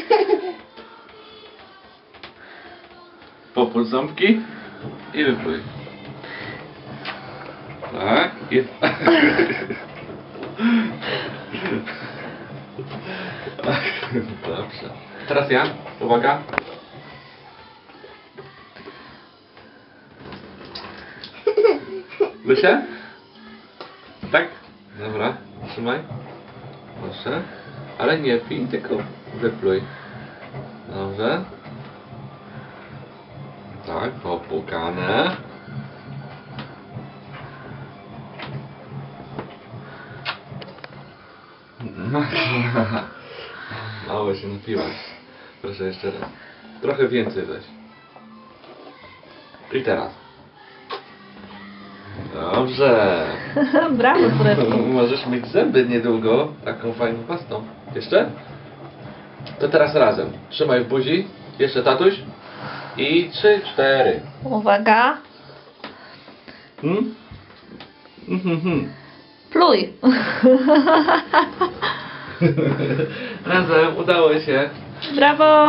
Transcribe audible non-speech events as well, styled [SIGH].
[LAUGHS] Popól ząbki i wypluj. Tak. I... [LAUGHS] Dobrze. Teraz ja. Uwaga. Wysia? Tak? Dobra. Trzymaj. Proszę. Ale nie pij, tylko wypluj. Dobrze. Tak, popłukane. [LAUGHS] Mało się napiłaś. Proszę jeszcze raz. Trochę więcej weź. I teraz. Dobrze. [LAUGHS] Brawo, córeczko. [LAUGHS] Możesz mieć zęby niedługo taką fajną pastą. Jeszcze? To teraz razem. Trzymaj w buzi. Jeszcze tatuś. I trzy, cztery. Uwaga. Hmm? Mhm, hmm. Pluj. [LAUGHS] Razem udało się. Brawo.